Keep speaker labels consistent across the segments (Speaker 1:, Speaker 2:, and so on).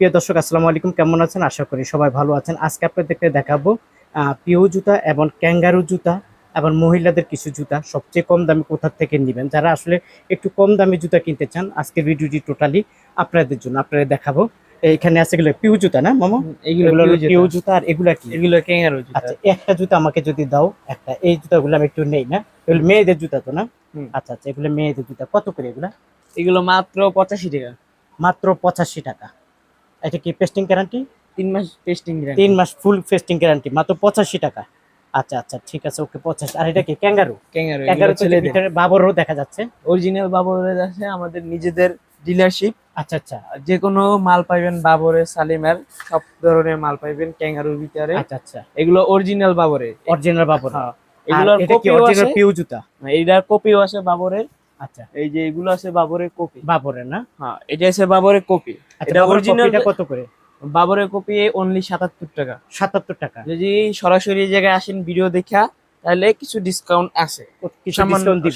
Speaker 1: প্রিয় দর্শক আসসালামু আলাইকুম। কেমন আছেন? আশা করি সবাই ভালো আছেন। আজকে আপনাদেরকে দেখাবো পিও জুতা এবং ক্যাঙ্গারু জুতা এবং মহিলাদের কিছু জুতা। সবচেয়ে কম দামে কোথা থেকে নেবেন? যারা আসলে একটু কম দামে জুতা কিনতে চান আজকে ভিডিওটি টোটালি আপনাদের জন্য আপনাদের দেখাবো। এখানে আছে এগুলো পিউ জুতা না মামা?
Speaker 2: এগুলো পিউ। জুতা।
Speaker 1: আর এগুলা কি?
Speaker 2: এগুলো ক্যাঙ্গারু জুতা।
Speaker 1: আচ্ছা একটা জুতা আমাকে যদি দাও একটা। এই জুতাগুলো আমি একটু নেই না? এগুলো মেয়েদের জুতা তো না? আচ্ছা আচ্ছা এগুলো মেয়েদের জুতা। কত করে এগুলা?
Speaker 2: এগুলো মাত্র পঁচাশি টাকা।
Speaker 1: মাত্র পঁচাশি টাকা। এটা কি পেস্টিং গ্যারান্টি
Speaker 2: তিন মাস টেস্টিং
Speaker 1: তিন মাস ফুল পেস্টিং গ্যারান্টি মাত্র পঁচাশি টাকা। আচ্ছা আচ্ছা ঠিক আছে ওকে পঁচাশি। আর এটা কি ক্যাঙ্গারু
Speaker 2: ক্যাঙ্গারু
Speaker 1: ক্যাঙ্গারু ভিতরে বাবরও দেখা যাচ্ছে।
Speaker 2: অরিজিনাল বাবরের আছে আমাদের নিজেদের ডিলারশিপ
Speaker 1: আচ্ছা আচ্ছা।
Speaker 2: যে কোনো মাল পাইবেন বাবরের সালিমার সব ধরনের মাল পাইবেন ক্যাঙ্গারুর ভিতরে।
Speaker 1: আচ্ছা আচ্ছা।
Speaker 2: এগুলো অরিজিনাল বাবরে।
Speaker 1: অরিজিনাল বাবর।
Speaker 2: হ্যাঁ।
Speaker 1: এগুলো
Speaker 2: এগুলোর
Speaker 1: এটা কি
Speaker 2: কপিও আছে।
Speaker 1: পিউ জুতা?
Speaker 2: এইটার কপিও আছে বাবরের।
Speaker 1: আচ্ছা।
Speaker 2: এই যে এগুলো আছে বাবরের কপি।
Speaker 1: বাবরের না?
Speaker 2: হ্যাঁ এটা আছে বাবরের কপি।
Speaker 1: আচ্ছা
Speaker 2: এটা
Speaker 1: কত করে?
Speaker 2: বাবরের কপি অনলি সাতাত্তর টাকা।
Speaker 1: সাতাত্তর টাকা।
Speaker 2: যদি সরাসরি এই জায়গায় আসেন ভিডিও দেখা তাহলে কিছু ডিসকাউন্ট আছে।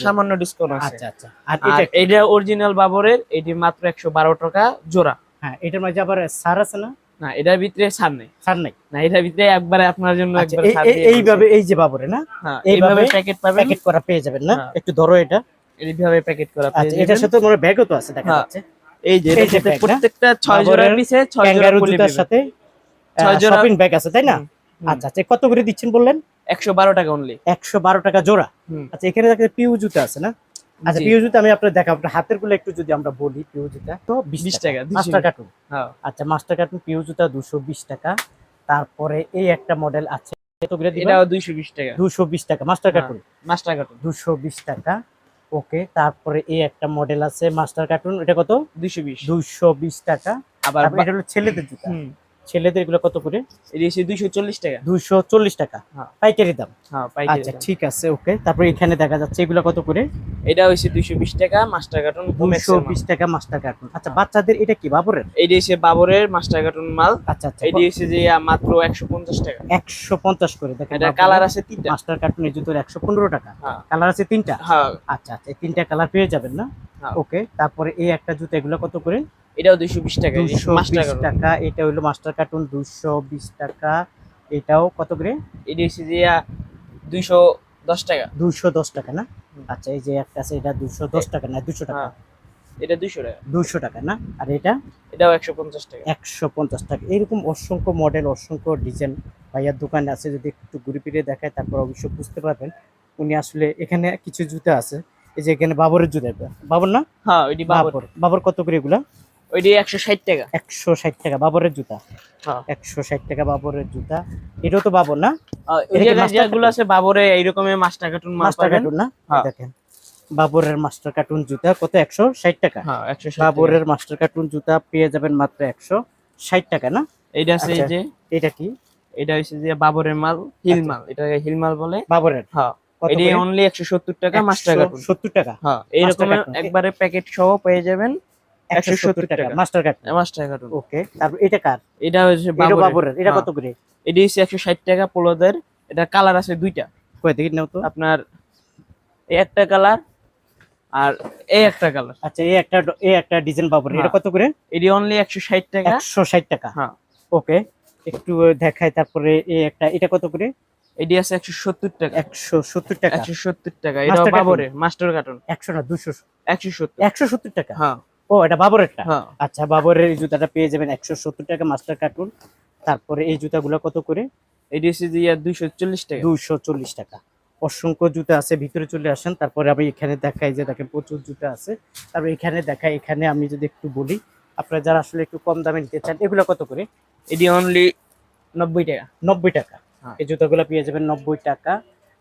Speaker 2: সামান্য
Speaker 1: ডিসকাউন্ট
Speaker 2: আছে।
Speaker 1: আচ্ছা আচ্ছা। আর এটা
Speaker 2: অরিজিনাল বাবরের এটি মাত্র একশো বারো টাকা জোড়া।
Speaker 1: হ্যাঁ এটার মাঝে আবার সার আছে না?
Speaker 2: না এটার ভিতরে ছাড় নেই।
Speaker 1: সার নাই?
Speaker 2: না এটার ভিতরে একবারে আপনার জন্য
Speaker 1: আচ্ছা
Speaker 2: একবার
Speaker 1: এইভাবে এই যে বাবরে না?
Speaker 2: হ্যাঁ,
Speaker 1: এইভাবে
Speaker 2: প্যাকেট পাবেন।
Speaker 1: প্যাকেট করা পেয়ে যাবেন না?
Speaker 2: হ্যাঁ।
Speaker 1: একটু ধরো এটা।
Speaker 2: এইভাবে প্যাকেট করা
Speaker 1: আচ্ছা এটার সাথে মনে ব্যাগও তো আছে দেখা
Speaker 2: হ্যাঁ,
Speaker 1: যাচ্ছে।
Speaker 2: এই যে প্রত্যেকটা ছয় জোড়ার পিছে ছয় জোড়া পলি
Speaker 1: জুতার সাথে
Speaker 2: ছয় জোড়া-
Speaker 1: শপিং ব্যাগ আছে তাই না? আচ্ছা আচ্ছা কত করে দিচ্ছেন বললেন?
Speaker 2: একশো বারো টাকা অনলি
Speaker 1: একশো বারো টাকা জোড়া? আচ্ছা এখানে পিউ জুতা আছে না? আচ্ছা পিউ জুতা আমি আপনার দেখাবো হাতেরগুলো একটু যদি আমরা বলি পিউ জুতা তো বিশ
Speaker 2: 20
Speaker 1: টাকা।
Speaker 2: টাকা, 200
Speaker 1: মাস্টার কার্টুন
Speaker 2: হ্যাঁ।
Speaker 1: আচ্ছা মাস্টার কার্টুন পিউ জুতা দুশো বিশ টাকা তারপরে এই একটা মডেল আছে
Speaker 2: এটাও দুইশো বিশ টাকা।
Speaker 1: দুশো বিশ টাকা মাস্টার
Speaker 2: হ্যাঁ।
Speaker 1: কার্টুন
Speaker 2: মাস্টার কার্টুন
Speaker 1: দুশো বিশ টাকা ওকে তারপরে এই একটা মডেল আছে মাস্টার কার্টুন এটা কত?
Speaker 2: দুইশো বিশ।
Speaker 1: দুশো বিশ টাকা।
Speaker 2: আবার
Speaker 1: এটা হলো ছেলেদের জুতা।
Speaker 2: হুম,
Speaker 1: ছেলেদের এগুলো কত করে?
Speaker 2: দুইশো চল্লিশ টাকা।
Speaker 1: দুশো চল্লিশ টাকা।
Speaker 2: হ্যাঁ।
Speaker 1: পাইকারি দাম?
Speaker 2: হ্যাঁ পাইকারি
Speaker 1: আচ্ছা ঠিক আছে ওকে। তারপরে এখানে দেখা যাচ্ছে এগুলো কত করে?
Speaker 2: এটা হচ্ছে দুইশো বিশ টাকা মাস্টার কার্টুন
Speaker 1: দুশো বিশ টাকা মাস্টার কার্টুন। আচ্ছা বাচ্চাদের এটা কি বাবরের?
Speaker 2: এটি হচ্ছে বাবরের মাস্টার কার্টুন মাল।
Speaker 1: আচ্ছা আচ্ছা।
Speaker 2: এটি হচ্ছে যে মাত্র একশো পঞ্চাশ টাকা।
Speaker 1: একশো পঞ্চাশ করে দেখেন
Speaker 2: এটা কালার আছে তিনটা।
Speaker 1: মাস্টার কার্টুন এই জুতোর একশো পনেরো টাকা।
Speaker 2: হ্যাঁ।
Speaker 1: কালার আছে তিনটা?
Speaker 2: হ্যাঁ।
Speaker 1: আচ্ছা আচ্ছা তিনটা কালার পেয়ে যাবেন না?
Speaker 2: হ্যাঁ।
Speaker 1: ওকে তারপরে এই একটা জুতো এগুলো কত করে?
Speaker 2: এটাও দুইশো বিশ টাকা
Speaker 1: দুশো
Speaker 2: মাস্টার
Speaker 1: বিশ
Speaker 2: কার্টুন।
Speaker 1: টাকা এটা হলো মাস্টার কার্টুন দুশো বিশ টাকা এটাও কত করে?
Speaker 2: এটি হচ্ছে যে দুইশো দশ টাকা।
Speaker 1: দুশো দশ টাকা না? আচ্ছা এই যে একটা আছে এটা দুশো দশ টাকা না দুশো টাকা?
Speaker 2: হ্যাঁ এটা দুইশো টাকা।
Speaker 1: দুশো টাকা না? আর এটা?
Speaker 2: এটাও একশো পঞ্চাশ টাকা।
Speaker 1: একশো পঞ্চাশ টাকা। এরকম অসংখ্য মডেল অসংখ্য ডিজাইন ভাইয়ার দোকানে আছে যদি একটু ঘুরে ফিরে দেখায় তারপর অবশ্যই বুঝতে পারবেন। উনি আসলে এখানে কিছু জুতা আছে। এই যে এখানে বাবরের জুতা বাবর না?
Speaker 2: হ্যাঁ ওইটি বাবর।
Speaker 1: বাবর। কত করে এগুলা?
Speaker 2: ওইটি একশো ষাট টাকা।
Speaker 1: একশো ষাট টাকা বাবরের জুতা।
Speaker 2: হ্যাঁ।
Speaker 1: একশো ষাট টাকা বাবরের জুতা। এটাও তো বাবর না? এটা মাস্টার
Speaker 2: যেগুলো আছে বাবরে এইরকমের মাস্টার কার্টুন
Speaker 1: মাস্টার কার্টুন না?
Speaker 2: হ্যাঁ।
Speaker 1: দেখেন বাবরের মাস্টার কার্টুন জুতা কত? একশো ষাট টাকা।
Speaker 2: হ্যাঁ
Speaker 1: বাবরের মাস্টার কার্টুন জুতা পেয়ে যাবেন মাত্র একশো ষাট টাকা না?
Speaker 2: এইটা আছে
Speaker 1: আচ্ছা।
Speaker 2: যে
Speaker 1: এটা কি?
Speaker 2: এটা হচ্ছে যে বাবরের মাল হিল
Speaker 1: আচ্ছা।
Speaker 2: মাল। এটা হিল মাল বলে।
Speaker 1: বাবরের?
Speaker 2: হ্যাঁ। এটি অনলি একশো সত্তর টাকা মাস্টার কার্টুন।
Speaker 1: সত্তর টাকা।
Speaker 2: হ্যাঁ এইরকম। একবারে প্যাকেট সহ পেয়ে যাবেন
Speaker 1: একশো
Speaker 2: 170
Speaker 1: টাকা
Speaker 2: টাকা।
Speaker 1: Master cartoon.
Speaker 2: Master cartoon.
Speaker 1: Okay তারপর এটা কার?
Speaker 2: এটা হচ্ছে বাবরের।
Speaker 1: এটা
Speaker 2: হ্যাঁ।
Speaker 1: কত করে?
Speaker 2: এটি হচ্ছে একশো ষাট টাকা পোলোদের এটা কালার আছে দুইটা।
Speaker 1: কয় দেখি নাও তো?
Speaker 2: আপনার এই একটা কালার আর এই একটা কালার।
Speaker 1: আচ্ছা এই একটা এই একটা ডিজাইন বাবরের এটা
Speaker 2: হ্যাঁ।
Speaker 1: কত করে?
Speaker 2: এটি অনলি একশো ষাট টাকা।
Speaker 1: একশো ষাট টাকা।
Speaker 2: হ্যাঁ।
Speaker 1: ওকে একটু দেখাই তারপরে এই একটা এটা কত করে?
Speaker 2: এটি আছে একশো সত্তর টাকা।
Speaker 1: একশো সত্তর টাকা।
Speaker 2: একশো সত্তর টাকা। এটা বাবরের মাস্টার কার্টুন।
Speaker 1: একশো না দুশো।
Speaker 2: একশো সত্তর।
Speaker 1: একশো সত্তর টাকা?
Speaker 2: হ্যাঁ।
Speaker 1: ও এটা বাবরেরটা?
Speaker 2: হ্যাঁ।
Speaker 1: আচ্ছা বাবরের এই জুতাটা পেয়ে যাবেন একশো সত্তর টাকা মাস্টার কার্টুন। তারপরে এই জুতাগুলো কত করে?
Speaker 2: এটি হচ্ছে যে দুইশো চল্লিশ টাকা।
Speaker 1: দুইশো চল্লিশ টাকা। অসংখ্য জুতা আছে ভিতরে চলে আসেন। তারপরে আমি এখানে দেখাই যে দেখেন প্রচুর জুতা আছে। তারপর এখানে দেখাই এখানে আমি যদি একটু বলি আপনারা যারা আসলে একটু কম দামে নিতে চান এগুলো কত করে?
Speaker 2: এটি অনলি নব্বই টাকা।
Speaker 1: নব্বই টাকা। এই জুতাগুলো পেয়ে যাবেন নব্বই টাকা।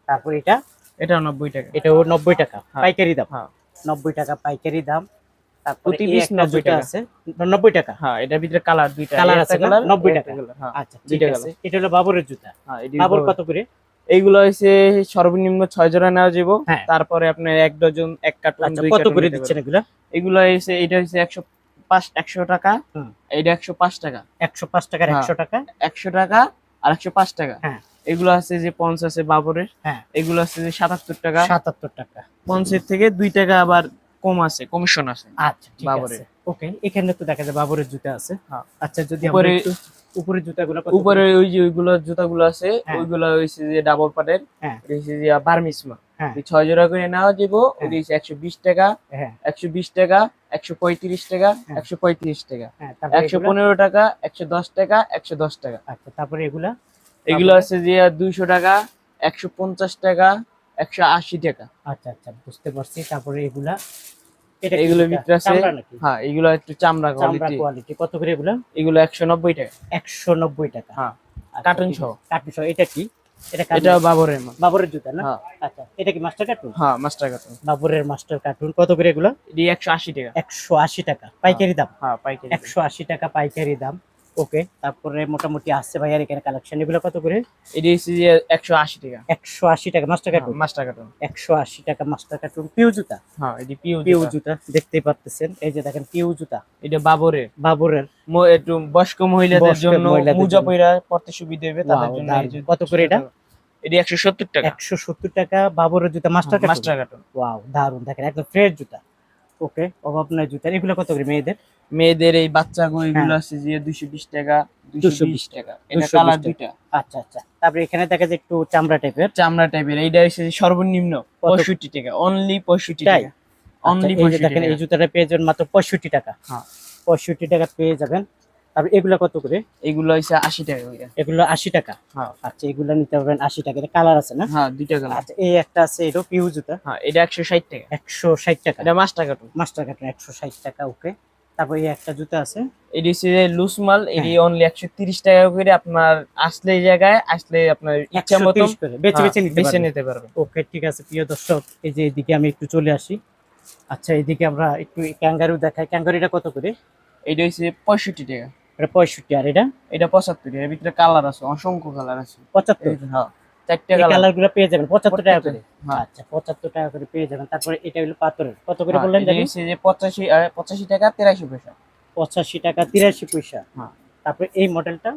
Speaker 1: তারপর এটা
Speaker 2: এটা নব্বই টাকা।
Speaker 1: এটাও নব্বই টাকা
Speaker 2: হ্যাঁ।
Speaker 1: পাইকারি দাম।
Speaker 2: হ্যাঁ।
Speaker 1: নব্বই টাকা পাইকারি দাম। তারপরে
Speaker 2: প্রতি piece 90 টাকা।
Speaker 1: আছে নব্বই টাকা।
Speaker 2: হ্যাঁ এটার ভিতরে কালার দুইটা এই
Speaker 1: আছে 90 টাকা।
Speaker 2: হ্যাঁ
Speaker 1: আচ্ছা ঠিক আছে এটা হলো বাবরের জুতা।
Speaker 2: হ্যাঁ
Speaker 1: বাবর কত করে?
Speaker 2: এইগুলো হচ্ছে সর্বনিম্ন ছয় জোড়া নেওয়া যাব
Speaker 1: হ্যাঁ।
Speaker 2: তারপরে আপনার এক ডজন এক কার্টুন
Speaker 1: আচ্ছা কত করে দিচ্ছেন। এগুলা?
Speaker 2: এগুলো হচ্ছে এটা হচ্ছে একশো পাঁচ একশো টাকা।
Speaker 1: হুম।
Speaker 2: এইটা একশো পাঁচ টাকা।
Speaker 1: একশো পাঁচ টাকার
Speaker 2: হ্যাঁ।
Speaker 1: একশো টাকা?
Speaker 2: একশো টাকা আর একশো পাঁচ টাকা।
Speaker 1: হ্যাঁ।
Speaker 2: এগুলো আছে যে পঞ্চাশ আছে বাবরের।
Speaker 1: হ্যাঁ।
Speaker 2: এগুলো আছে যে সাতাত্তর টাকা।
Speaker 1: সাতাত্তর টাকা।
Speaker 2: পঞ্চের থেকে দুই টাকা আবার কম আছে কমিশন আছে
Speaker 1: আচ্ছা
Speaker 2: বাবরের।
Speaker 1: ওকে এখানে তো দেখা যায় বাবরের জুতা আছে।
Speaker 2: হ্যাঁ।
Speaker 1: আচ্ছা যদি
Speaker 2: উপরে-
Speaker 1: উপরের জুতাগুলো
Speaker 2: উপরে ওই যে ওইগুলো জুতাগুলো আছে
Speaker 1: হ্যাঁ।
Speaker 2: ওইগুলো হইছে যে ডাবল পাটের
Speaker 1: হ্যাঁ।
Speaker 2: এটা হইছে যে বার্মিসমা
Speaker 1: হ্যাঁ।
Speaker 2: ছয় জোড়া করে নেওয়া যাব একশো বিশ টাকা একশো বিশ টাকা একশো পঁয়ত্রিশ টাকা। একশো পঁয়ত্রিশ টাকা। একশো পনেরো টাকা একশো দশ টাকা একশো দশ টাকা।
Speaker 1: আচ্ছা তারপরে এগুলা?
Speaker 2: এগুলো? আছে যে দুইশো টাকা একশো পঞ্চাশ টাকা একশো আশি টাকা।
Speaker 1: আচ্ছা আচ্ছা বুঝতে পারছি। তারপরে এগুলা? জুতা?
Speaker 2: ভিতরে আছে হ্যাঁ এগুলো একটু চামড়া কোয়ালিটি
Speaker 1: কোয়ালিটি কত করে এগুলো?
Speaker 2: এগুলো একশো নব্বই টাকা।
Speaker 1: একশো নব্বই টাকা।
Speaker 2: হ্যাঁ
Speaker 1: আচ্ছা,
Speaker 2: কার্টুন সহ।
Speaker 1: কার্টুন সহ। এটা কি? এটা
Speaker 2: বাবরের
Speaker 1: বাবরের জুতা না?
Speaker 2: হ্যাঁ।
Speaker 1: আচ্ছা এটা কি মাস্টার কার্টুন
Speaker 2: হ্যাঁ মাস্টার কার্টুন
Speaker 1: বাবরের মাস্টার কার্টুন কত করে এগুলা?
Speaker 2: এটি একশো আশি টাকা।
Speaker 1: একশো আশি টাকা। পাইকারি দাম?
Speaker 2: হ্যাঁ পাইকারি
Speaker 1: একশো আশি টাকা পাইকারি দাম। ওকে তারপরে মোটামুটি আসছে ভাইয়ার এখানে কালেকশন এগুলো কত করে?
Speaker 2: এটি একশো আশি টাকা।
Speaker 1: একশো আশি টাকা মাস্টার কার্টুন
Speaker 2: মাস্টার কার্টুন
Speaker 1: একশো আশি টাকা মাস্টার কার্টুন পিউ জুতা?
Speaker 2: হ্যাঁ এটি পিউ
Speaker 1: পিউ জুতা দেখতেই পারতেছেন। এই যে দেখেন পিউ জুতা।
Speaker 2: এটা বাবরের।
Speaker 1: বাবরের।
Speaker 2: ম- একটু বয়স্ক মহিলাদের জন্য মুজা। পইরা পড়তে সুবিধা হবে তাদের জন্য
Speaker 1: কত করে এটা?
Speaker 2: এটি একশো সত্তর টাকা।
Speaker 1: একশো সত্তর টাকা বাবরের জুতা master cartoon
Speaker 2: master cartoon
Speaker 1: wow দারুণ দেখেন একদম ফ্রেশ জুতা। ওকে অভাব নাই জুতা এগুলো কত করে মেয়েদের?
Speaker 2: মেয়েদের এই বাচ্চা গুলো
Speaker 1: হ্যাঁ।
Speaker 2: আছে যে দুইশো বিশ টাকা
Speaker 1: 220
Speaker 2: বিশ টাকা। এটা কালার দুইটা।
Speaker 1: আচ্ছা আচ্ছা। তারপরে এখানে দেখা যায় একটু চামড়া টাইপের।
Speaker 2: চামড়া টাইপের। এইটা হচ্ছে সর্বনিম্ন পঁয়ষট্টি টাকা। অনলি পঁয়ষট্টি
Speaker 1: তাই?
Speaker 2: টাকা। অনলি
Speaker 1: আচ্ছা, দেখেন এই জুতাটা পেয়ে যাবেন মাত্র পঁয়ষট্টি টাকা।
Speaker 2: হ্যাঁ।
Speaker 1: পঁয়ষট্টি টাকা পেয়ে যাবেন। তারপরে এগুলো কত করে?
Speaker 2: এগুলো টাকা
Speaker 1: এগুলো আশি টাকা?
Speaker 2: হ্যাঁ।
Speaker 1: আচ্ছা এগুলো নিতে পারবেন আশি টাকা। এটা কালার আছে না?
Speaker 2: হ্যাঁ দুইটা কালার।
Speaker 1: আচ্ছা এই একটা আছে এটা পিউ জুতা।
Speaker 2: হ্যাঁ এটা একশো ষাট টাকা।
Speaker 1: একশো ষাট টাকা।
Speaker 2: এটা মাস্টার
Speaker 1: টাকা ওকে তারপরে এই একটা জুতা আছে।
Speaker 2: এটি হচ্ছে লুজ মাল এটি
Speaker 1: হ্যাঁ।
Speaker 2: অনলি একশো তিরিশ টাকা করে আপনার আসলে এই জায়গায় আসলে আপনার ইচ্ছা মতো
Speaker 1: করে বেছে বেছে নিতে পারবেন।
Speaker 2: নিতে পারবেন।
Speaker 1: ওকে ঠিক আছে প্রিয় দর্শক এই যে এদিকে আমি একটু চলে আসি। আচ্ছা এদিকে আমরা একটু ক্যাঙ্গারু দেখাই। ক্যাঙ্গারুটা কত করে?
Speaker 2: এটা হচ্ছে পঁয়ষট্টি টাকা।
Speaker 1: এটা পঁয়ষট্টি আর এটা?
Speaker 2: এটা পঁচাত্তর এর ভিতরে কালার আছে অসংখ্য কালার আছে।
Speaker 1: পঁচাত্তর?
Speaker 2: হ্যাঁ চারটে কালার
Speaker 1: কালারগুলো পেয়ে যাবেন পঁচাত্তর টাকা করে।
Speaker 2: হ্যাঁ।
Speaker 1: আচ্ছা পঁচাত্তর টাকা করে পেয়ে যাবেন। তারপরে এটা হলো পাথরের। কত করে
Speaker 2: হ্যাঁ,
Speaker 1: বললেন
Speaker 2: যে পঁচাশি পঁচাশি টাকা তেরাশি পয়সা।
Speaker 1: পঁচাশি টাকা তিরাশি পয়সা।
Speaker 2: হ্যাঁ।
Speaker 1: তারপরে এই মডেলটা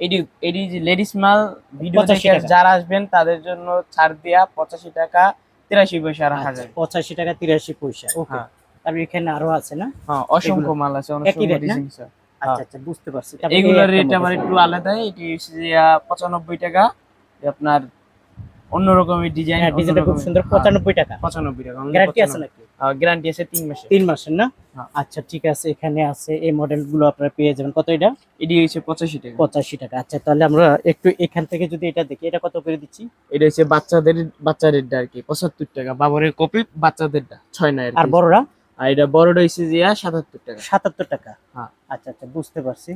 Speaker 2: এটি এটি যে লেডিস মাল ভিডিও
Speaker 1: 85
Speaker 2: দেখে
Speaker 1: টাকা।
Speaker 2: যারা আসবেন তাদের জন্য ছাড় দেয়া পঁচাশি টাকা তেরাশি পয়সা রাখা
Speaker 1: আচ্ছা,
Speaker 2: যায়।
Speaker 1: পঁচাশি টাকা তিরাশি পয়সা। ওকে তারপরে এখানে আরও আছে না?
Speaker 2: হ্যাঁ অসংখ্য মাল আছে
Speaker 1: rate না?
Speaker 2: ডিজাইন আছে।
Speaker 1: আচ্ছা আচ্ছা বুঝতে পারছি।
Speaker 2: এগুলোর রেট। আবার একটু আলাদা এটি হচ্ছে যে আহ, পঁচানব্বই টাকা। আপনার অন্যরকমের ডিজাইন
Speaker 1: হ্যাঁ ডিজাইনটা খুব সুন্দর পঁচানব্বই টাকা।
Speaker 2: পঁচানব্বই টাকা
Speaker 1: গ্যারান্টি আছে নাকি?
Speaker 2: গ্যারান্টি আছে তিন মাসে
Speaker 1: তিন মাসের না?
Speaker 2: হ্যাঁ।
Speaker 1: আচ্ছা ঠিক আছে এখানে আছে এই মডেলগুলো আপনারা পেয়ে যাবেন। কত এটা?
Speaker 2: এটি হচ্ছে পঁচাশি টাকা।
Speaker 1: পঁচাশি টাকা। আচ্ছা তাহলে আমরা একটু এখান থেকে যদি এটা দেখি এটা কত করে দিচ্ছি?
Speaker 2: এটা হচ্ছে বাচ্চাদের বাচ্চাদেরটা আর কি পঁচাত্তর টাকা। বাবরের কপি বাচ্চাদেরটা ছয় নয়
Speaker 1: আর বড়রা?
Speaker 2: আর এটা বড়টা হইছে যে সাতাত্তর টাকা।
Speaker 1: সাতাত্তর টাকা?
Speaker 2: হ্যাঁ।
Speaker 1: আচ্ছা আচ্ছা বুঝতে পারছি।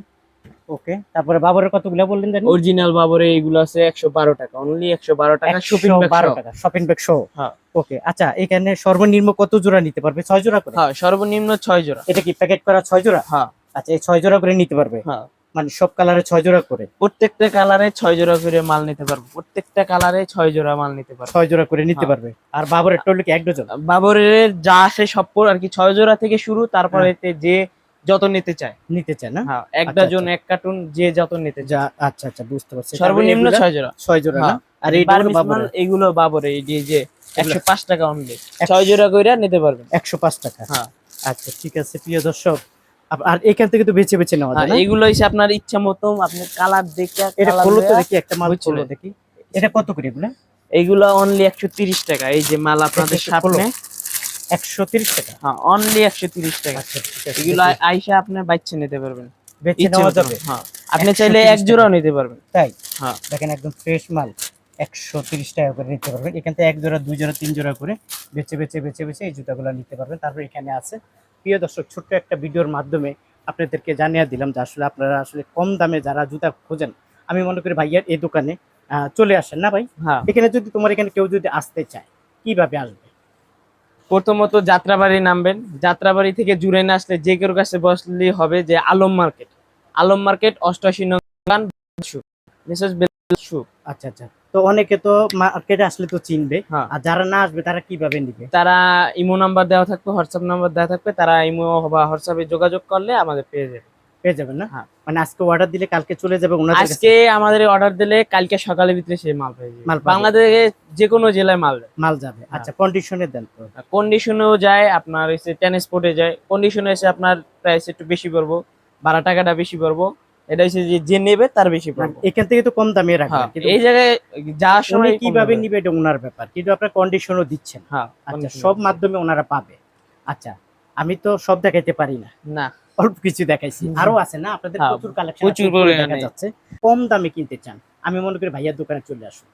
Speaker 1: ওকে তারপরে বাবরের কতগুলা বললেন জানি?
Speaker 2: অরিজিনাল বাবরে এগুলো আছে একশো বারো টাকা। অনলি একশো বারো টাকা শপিং ব্যাগ
Speaker 1: বারো টাকা শপিং ব্যাগ সহ
Speaker 2: হ্যাঁ।
Speaker 1: ওকে আচ্ছা এখানে সর্বনিম্ন কত জোড়া নিতে পারবে? ছয় জোড়া করে?
Speaker 2: হ্যাঁ সর্বনিম্ন ছয় জোড়া।
Speaker 1: এটা কি প্যাকেট করা ছয় জোড়া?
Speaker 2: হ্যাঁ।
Speaker 1: আচ্ছা এই ছয় জোড়া করে নিতে পারবে।
Speaker 2: হ্যাঁ।
Speaker 1: মানে সব কালারে ছয় জোড়া করে।
Speaker 2: প্রত্যেকটা কালারে ছয় জোড়া করে মাল নিতে পারব। প্রত্যেকটা কালারে ছয় জোড়া মাল নিতে পারব।
Speaker 1: ছয় জোড়া করে নিতে
Speaker 2: হ্যাঁ।
Speaker 1: পারবে। আর বাবরের টলি কি এক ডজন?
Speaker 2: বাবরের যা আসে সব পর আর কি ছয় জোড়া থেকে শুরু তারপরে
Speaker 1: হ্যাঁ।
Speaker 2: যে যত নিতে চায়।
Speaker 1: নিতে চায় না?
Speaker 2: হ্যাঁ এক
Speaker 1: আচ্ছা,
Speaker 2: ডজন এক কার্টুন যে যত নিতে চায়।
Speaker 1: যা আচ্ছা আচ্ছা বুঝতে পারছি।
Speaker 2: সর্বনিম্ন ছয় জোড়া।
Speaker 1: ছয় জোড়া না। আর এই
Speaker 2: এগুলো বাবরে এই যে একশো পাঁচ টাকা অনলি ছয় জোড়া কইরা নিতে পারবেন।
Speaker 1: একশো পাঁচ টাকা।
Speaker 2: হ্যাঁ।
Speaker 1: আচ্ছা ঠিক আছে প্রিয় দর্শক আর এখান থেকে তো বেছে বেছে নেওয়া যায়
Speaker 2: হ্যাঁ, এগুলো আপনার ইচ্ছা মতো আপনি কালার দেখে
Speaker 1: এটা তো দেখি একটা মাল? খোলো দেখি। এটা কত করে এগুলা?
Speaker 2: অনলি একশো তিরিশ টাকা এই যে মাল আপনাদের সামনে।
Speaker 1: একশো তিরিশ টাকা?
Speaker 2: হ্যাঁ অনলি একশো তিরিশ টাকা।
Speaker 1: আচ্ছা
Speaker 2: এগুলো আইসা বাচ্চা নিতে পারবেন।
Speaker 1: নেওয়া যাবে?
Speaker 2: হ্যাঁ। আপনি চাইলে এক জোড়াও নিতে পারবেন।
Speaker 1: তাই?
Speaker 2: হ্যাঁ।
Speaker 1: দেখেন একদম ফ্রেশ মাল। একশো তিরিশ টাকা করে নিতে পারবেন। এখান থেকে এক জোড়া দুই জোড়া তিন জোড়া করে বেছে বেছে বেছে বেছে এই জুতাগুলো নিতে পারবেন। তারপর এখানে আছে প্রিয় দর্শক ছোট্ট একটা ভিডিওর মাধ্যমে আপনাদেরকে জানিয়ে দিলাম যে আসলে আপনারা আসলে কম দামে যারা জুতা খোঁজেন আমি মনে করি ভাইয়ার এই দোকানে চলে আসেন না ভাই?
Speaker 2: হ্যাঁ।
Speaker 1: এখানে যদি তোমার এখানে কেউ যদি আসতে চায় কীভাবে আসবে?
Speaker 2: প্রথমত যাত্রাবাড়ি নামবেন। যাত্রাবাড়ি থেকে জুড়ে না আসলে যে কেউ কাছে বসলে হবে যে আলম মার্কেট। আলম মার্কেট অষ্টআশি নং বেলসু
Speaker 1: আচ্ছা আচ্ছা। তো অনেকে তো মার্কেটে আসলে তো চিনবে।
Speaker 2: হ্যাঁ।
Speaker 1: আর যারা না আসবে তারা কীভাবে নিবে?
Speaker 2: তারা ইমো নাম্বার দেওয়া থাকবে হোয়াটসঅ্যাপ নাম্বার দেওয়া থাকবে। তারা ইমো বা হোয়াটসঅ্যাপে যোগাযোগ করলে আমাদের পেয়ে যাবে।
Speaker 1: পেয়ে যাবেন না?
Speaker 2: হ্যাঁ।
Speaker 1: মানে আজকে অর্ডার দিলে কালকে চলে যাবে ওনাদের
Speaker 2: আজকে আমাদের অর্ডার দিলে কালকে সকালের ভিতরে সে মাল পেয়ে যাবে। বাংলাদেশে যে কোনো জেলায় মাল
Speaker 1: মাল যাবে।
Speaker 2: হ্যাঁ।
Speaker 1: আচ্ছা কন্ডিশনে দেন তো।
Speaker 2: কন্ডিশনেও যায় আপনার হচ্ছে ট্রান্সপোর্টে যায়। কন্ডিশনে এসে আপনার প্রাইস একটু বেশি পড়ব ভাড়া টাকাটা বেশি পড়ব। এটা হচ্ছে যে যে নেবে তার বেশি
Speaker 1: মানে এখান থেকে তো কম দামে রাখবেন
Speaker 2: হ্যাঁ এই জায়গায়
Speaker 1: যা
Speaker 2: সময়
Speaker 1: কীভাবে নিবে এটা ওনার ব্যাপার কিন্তু আপনার কন্ডিশনও দিচ্ছেন।
Speaker 2: হ্যাঁ
Speaker 1: আচ্ছা সব মাধ্যমে ওনারা পাবে। আচ্ছা আমি তো সব দেখাইতে পারি না।
Speaker 2: না।
Speaker 1: অল্প কিছু দেখাইছি। আরও আছে না? আপনাদের
Speaker 2: হ্যাঁ,
Speaker 1: প্রচুর কালেকশন
Speaker 2: প্রচুর
Speaker 1: দেখা। যাচ্ছে। কম দামে কিনতে চান। আমি মনে করি ভাইয়ার দোকানে চলে আসুন।